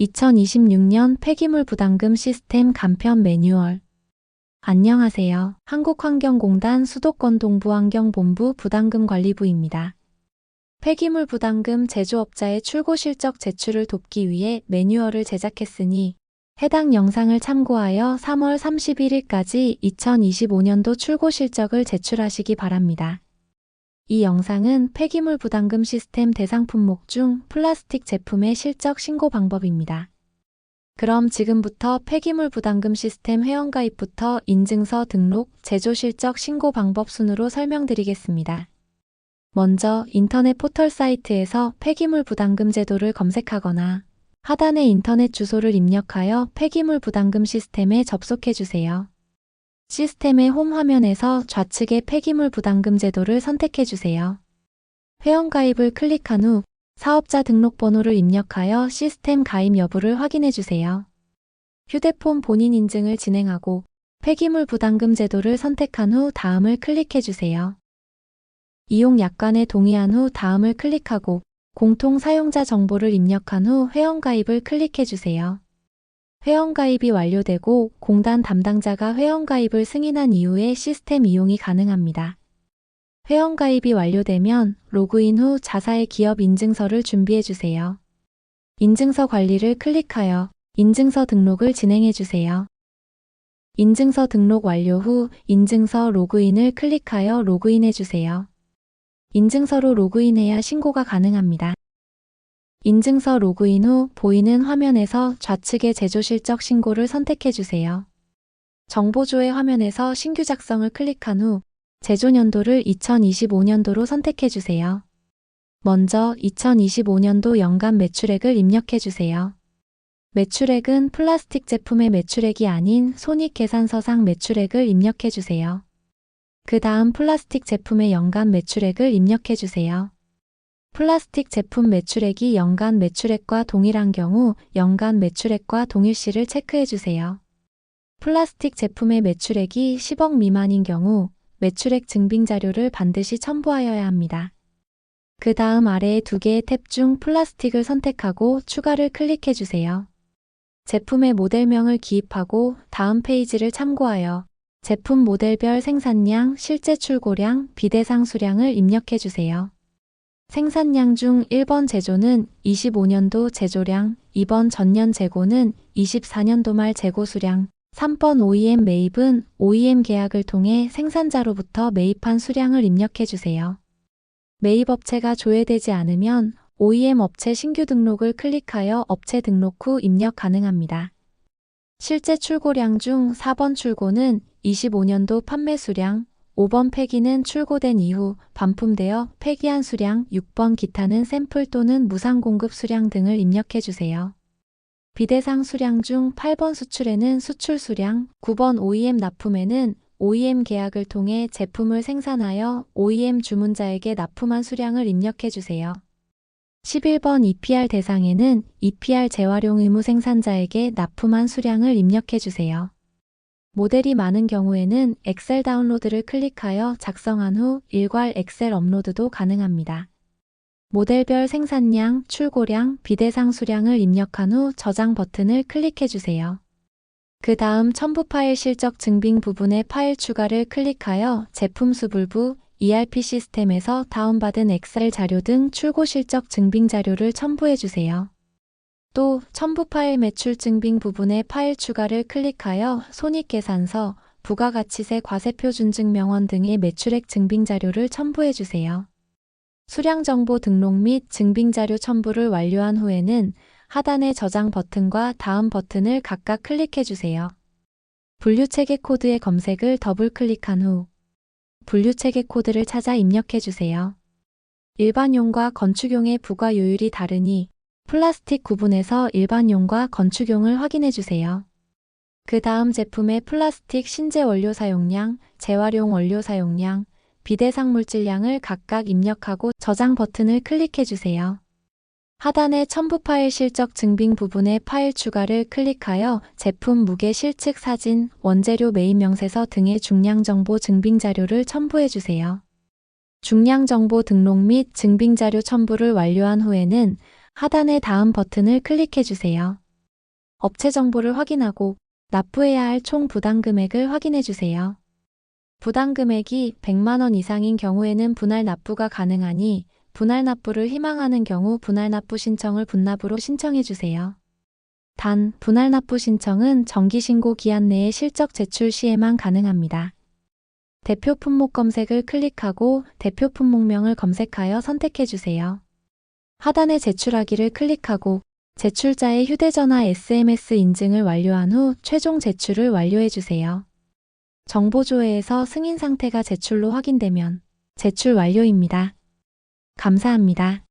2026년 폐기물 부담금 시스템 간편 매뉴얼. 안녕하세요. 한국환경공단 수도권 동부환경본부 부담금관리부입니다. 폐기물 부담금 제조업자의 출고 실적 제출을 돕기 위해 매뉴얼을 제작했으니 해당 영상을 참고하여 3월 31일까지 2025년도 출고 실적을 제출하시기 바랍니다. 이 영상은 폐기물 부담금 시스템 대상 품목 중 플라스틱 제품의 실적 신고 방법입니다. 그럼 지금부터 폐기물 부담금 시스템 회원가입부터 인증서 등록, 제조 실적 신고 방법 순으로 설명드리겠습니다. 먼저 인터넷 포털 사이트에서 폐기물 부담금 제도를 검색하거나 하단의 인터넷 주소를 입력하여 폐기물 부담금 시스템에 접속해 주세요. 시스템의 홈 화면에서 좌측의 폐기물 부담금 제도를 선택해 주세요. 회원 가입을 클릭한 후 사업자 등록번호를 입력하여 시스템 가입 여부를 확인해 주세요. 휴대폰 본인 인증을 진행하고 폐기물 부담금 제도를 선택한 후 다음을 클릭해 주세요. 이용 약관에 동의한 후 다음을 클릭하고 공통 사용자 정보를 입력한 후 회원 가입을 클릭해 주세요. 회원가입이 완료되고 공단 담당자가 회원가입을 승인한 이후에 시스템 이용이 가능합니다. 회원가입이 완료되면 로그인 후 자사의 기업 인증서를 준비해 주세요. 인증서 관리를 클릭하여 인증서 등록을 진행해 주세요. 인증서 등록 완료 후 인증서 로그인을 클릭하여 로그인해 주세요. 인증서로 로그인해야 신고가 가능합니다. 인증서 로그인 후 보이는 화면에서 좌측의 제조 실적 신고를 선택해 주세요. 정보조회 화면에서 신규 작성을 클릭한 후 제조 년도를 2025년도로 선택해 주세요. 먼저 2025년도 연간 매출액을 입력해 주세요. 매출액은 플라스틱 제품의 매출액이 아닌 손익계산서상 매출액을 입력해 주세요. 그 다음 플라스틱 제품의 연간 매출액을 입력해 주세요. 플라스틱 제품 매출액이 연간 매출액과 동일한 경우 연간 매출액과 동일시를 체크해 주세요. 플라스틱 제품의 매출액이 10억 미만인 경우 매출액 증빙 자료를 반드시 첨부하여야 합니다. 그 다음 아래의 두 개의 탭 중 플라스틱을 선택하고 추가를 클릭해 주세요. 제품의 모델명을 기입하고 다음 페이지를 참고하여 제품 모델별 생산량, 실제 출고량, 비대상 수량을 입력해 주세요. 생산량 중 1번 제조는 25년도 제조량, 2번 전년 재고는 24년도 말 재고 수량, 3번 OEM 매입은 OEM 계약을 통해 생산자로부터 매입한 수량을 입력해 주세요. 매입 업체가 조회되지 않으면 OEM 업체 신규 등록을 클릭하여 업체 등록 후 입력 가능합니다. 실제 출고량 중 4번 출고는 25년도 판매 수량, 5번 폐기는 출고된 이후 반품되어 폐기한 수량, 6번 기타는 샘플 또는 무상 공급 수량 등을 입력해 주세요. 비대상 수량 중 8번 수출에는 수출 수량, 9번 OEM 납품에는 OEM 계약을 통해 제품을 생산하여 OEM 주문자에게 납품한 수량을 입력해 주세요. 11번 EPR 대상에는 EPR 재활용 의무 생산자에게 납품한 수량을 입력해 주세요. 모델이 많은 경우에는 엑셀 다운로드를 클릭하여 작성한 후 일괄 엑셀 업로드도 가능합니다. 모델별 생산량, 출고량, 비대상 수량을 입력한 후 저장 버튼을 클릭해 주세요. 그 다음 첨부 파일 실적 증빙 부분의 파일 추가를 클릭하여 제품 수불부, ERP 시스템에서 다운받은 엑셀 자료 등 출고 실적 증빙 자료를 첨부해 주세요. 또 첨부 파일 매출 증빙 부분의 파일 추가를 클릭하여 손익계산서, 부가가치세 과세표 준증 명원 등의 매출액 증빙 자료를 첨부해 주세요. 수량 정보 등록 및 증빙 자료 첨부를 완료한 후에는 하단의 저장 버튼과 다음 버튼을 각각 클릭해 주세요. 분류 체계 코드의 검색을 더블 클릭한 후 분류 체계 코드를 찾아 입력해 주세요. 일반용과 건축용의 부가 요율이 다르니 플라스틱 구분해서 일반용과 건축용을 확인해 주세요. 그 다음 제품의 플라스틱 신재 원료 사용량, 재활용 원료 사용량, 비대상 물질량을 각각 입력하고 저장 버튼을 클릭해 주세요. 하단의 첨부 파일 실적 증빙 부분의 파일 추가를 클릭하여 제품 무게 실측 사진, 원재료 매입 명세서 등의 중량 정보 증빙 자료를 첨부해 주세요. 중량 정보 등록 및 증빙 자료 첨부를 완료한 후에는 하단의 다음 버튼을 클릭해 주세요. 업체 정보를 확인하고 납부해야 할 총 부담 금액을 확인해 주세요. 부담 금액이 100만 원 이상인 경우에는 분할 납부가 가능하니 분할 납부를 희망하는 경우 분할 납부 신청을 분납으로 신청해 주세요. 단, 분할 납부 신청은 정기 신고 기한 내에 실적 제출 시에만 가능합니다. 대표 품목 검색을 클릭하고 대표 품목명을 검색하여 선택해 주세요. 하단에 제출하기를 클릭하고 제출자의 휴대전화 SMS 인증을 완료한 후 최종 제출을 완료해 주세요. 정보조회에서 승인 상태가 제출로 확인되면 제출 완료입니다. 감사합니다.